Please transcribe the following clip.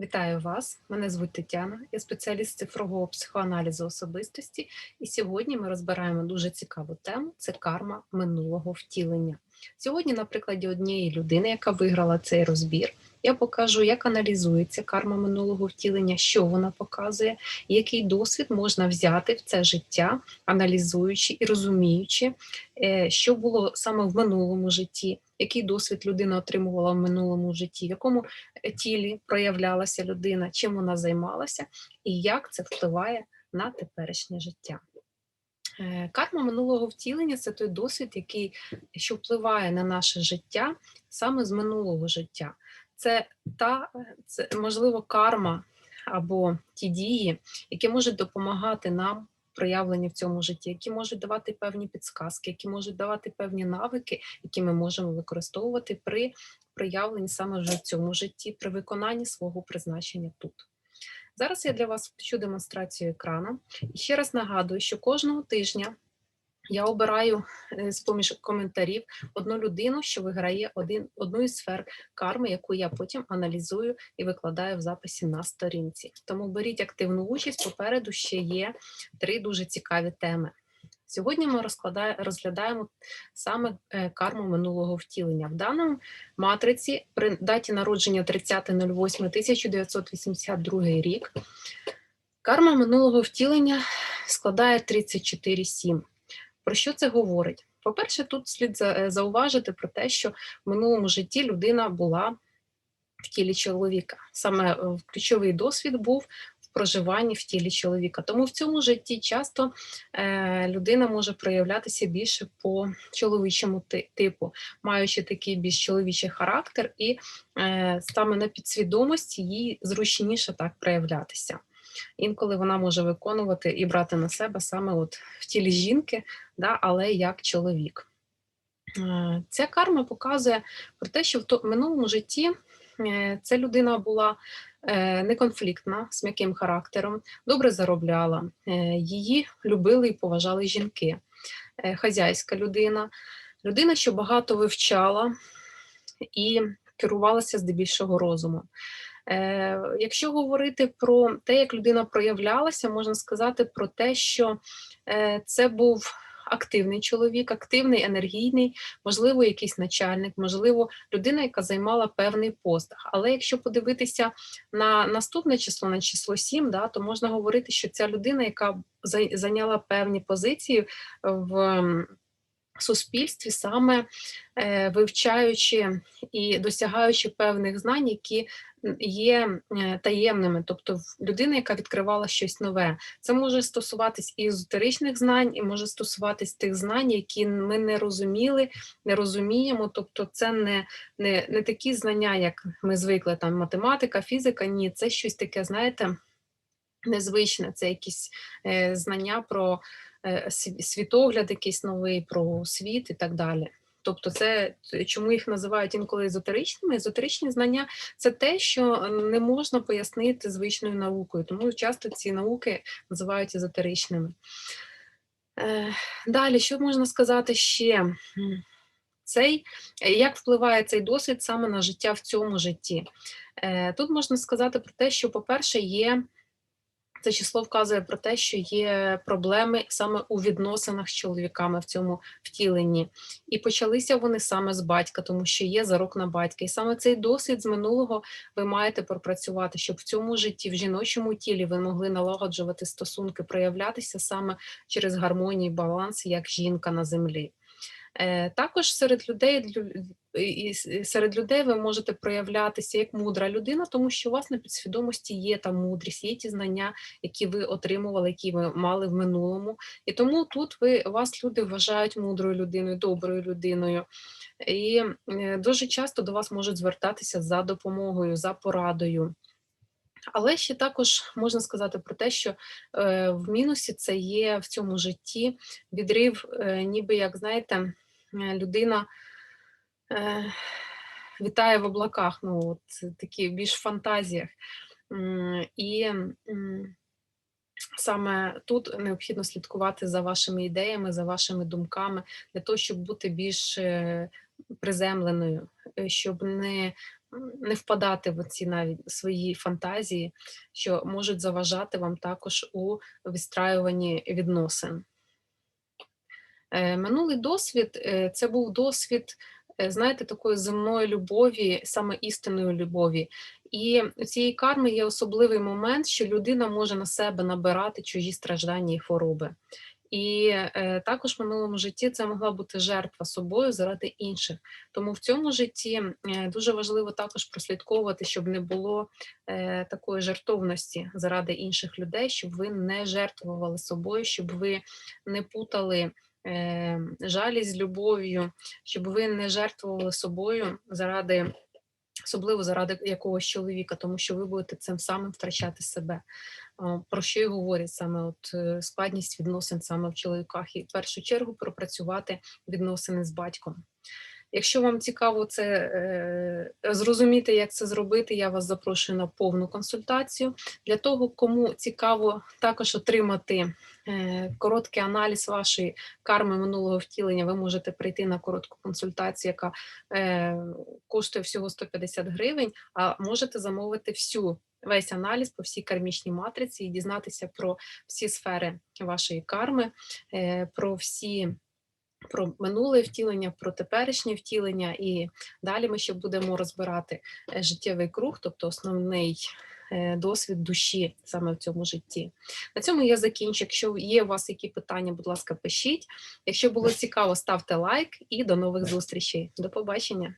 Вітаю вас! Мене звуть Тетяна, я спеціаліст цифрового психоаналізу особистості, і сьогодні ми розбираємо дуже цікаву тему це карма минулого втілення. Сьогодні, на прикладі однієї людини, яка виграла цей розбір, я покажу, як аналізується карма минулого втілення, що вона показує, який досвід можна взяти в це життя, аналізуючи і розуміючи, е, що було саме в минулому житті, який досвід людина отримувала в минулому житті, в якому е, тілі проявлялася людина, чим вона займалася, і як це впливає на теперішнє життя. Е, карма минулого втілення це той досвід, який що впливає на наше життя саме з минулого життя. Це та це можливо карма або ті дії, які можуть допомагати нам проявлені в цьому житті, які можуть давати певні підсказки, які можуть давати певні навики, які ми можемо використовувати при проявленні саме вже в цьому житті, при виконанні свого призначення тут. Зараз я для вас включу демонстрацію екрану. І ще раз нагадую, що кожного тижня я обираю е, з поміж коментарів одну людину, що виграє один, одну із сфер карми, яку я потім аналізую і викладаю в записі на сторінці. Тому беріть активну участь. Попереду ще є три дуже цікаві теми. Сьогодні ми розглядаємо саме е, карму минулого втілення. В даному матриці при даті народження 30.08.1982 рік. Карма минулого втілення складає 34,7. Про що це говорить? По-перше, тут слід е, зауважити про те, що в минулому житті людина була в тілі чоловіка. Саме е, ключовий досвід був в проживанні в тілі чоловіка. Тому в цьому житті часто е, людина може проявлятися більше по чоловічому типу, маючи такий більш чоловічий характер, і саме на підсвідомості їй зручніше так проявлятися. Інколи вона може виконувати і брати на себе саме от в тілі жінки, да, але як чоловік. Е, ця карма показує про те, що в минулому житті е, ця людина була е, неконфліктна, з м'яким характером, добре заробляла, її любили і поважали жінки, хазяйська людина, людина, що багато вивчала і керувалася здебільшого розумом. Е, якщо говорити про те, як людина проявлялася, можна сказати про те, що е, це був активний чоловік, активний, енергійний, можливо, якийсь начальник, можливо, людина, яка займала певний пост. Але якщо подивитися на наступне число, на число 7, да, то можна говорити, що ця людина, яка зайняла певні позиції в суспільстві, саме е, вивчаючи і досягаючи певних знань, які є е, таємними, тобто людина, яка відкривала щось нове. Це може стосуватись і езотеричних знань, і може стосуватись тих знань, які ми не розуміли, не розуміємо. Тобто, це не не, не такі знання, як ми звикли, там математика, фізика. Ні, це щось таке, знаєте, незвичне, це якісь е, знання про. Е, світогляд, якийсь новий про світ і так далі. Тобто, це чому їх називають інколи езотеричними? Езотеричні знання це те, що не можна пояснити звичною наукою, тому часто ці науки називають езотеричними. Е, далі, що можна сказати ще? Цей, Як впливає цей досвід саме на життя в цьому житті? Тут можна сказати про те, що, по-перше, є це число вказує про те, що є проблеми саме у відносинах з чоловіками в цьому втіленні. І почалися вони саме з батька, тому що є зарок на батька. І саме цей досвід з минулого ви маєте пропрацювати, щоб в цьому житті, в жіночому тілі, ви могли налагоджувати стосунки, проявлятися саме через гармонію, баланс як жінка на землі. Е, також серед людей і серед людей ви можете проявлятися як мудра людина, тому що у вас на підсвідомості є та мудрість, є ті знання, які ви отримували, які ви мали в минулому. І тому тут ви вас люди вважають мудрою людиною, доброю людиною. І е, дуже часто до вас можуть звертатися за допомогою, за порадою. Але ще також можна сказати про те, що е, в мінусі це є в цьому житті відрив, е, ніби як знаєте, людина е, вітає в облаках, ну от такі більш фантазіях. І саме тут необхідно слідкувати за вашими ідеями, за вашими думками, для того, щоб бути більш приземленою, щоб не не впадати в ці навіть свої фантазії, що можуть заважати вам також у вистраюванні відносин. Е, Минулий досвід е, це був досвід, е, знаєте, такої земної любові, саме істинної любові. І у цієї карми є особливий момент, що людина може на себе набирати чужі страждання і хвороби. І е, також в минулому житті це могла бути жертва собою заради інших. Тому в цьому житті е, дуже важливо також прослідковувати, щоб не було е, такої жертовності заради інших людей, щоб ви не жертвували собою, щоб ви не путали е, жалість з любов'ю, щоб ви не жертвували собою заради. Особливо заради якогось чоловіка, тому що ви будете цим самим втрачати себе. Про що й говорять саме от е, складність відносин саме в чоловіках, і в першу чергу пропрацювати відносини з батьком. Якщо вам цікаво це е, зрозуміти, як це зробити, я вас запрошую на повну консультацію. Для того, кому цікаво також отримати короткий аналіз вашої карми минулого втілення, ви можете прийти на коротку консультацію, яка е, коштує всього 150 гривень, а можете замовити всю. Весь аналіз по всій кармічній матриці і дізнатися про всі сфери вашої карми, е, про всі про минуле втілення, про теперішнє втілення, і далі ми ще будемо розбирати е, життєвий круг, тобто основний е, досвід душі саме в цьому житті. На цьому я закінчу. Якщо є у вас які питання, будь ласка, пишіть. Якщо було цікаво, ставте лайк і до нових зустрічей. До побачення.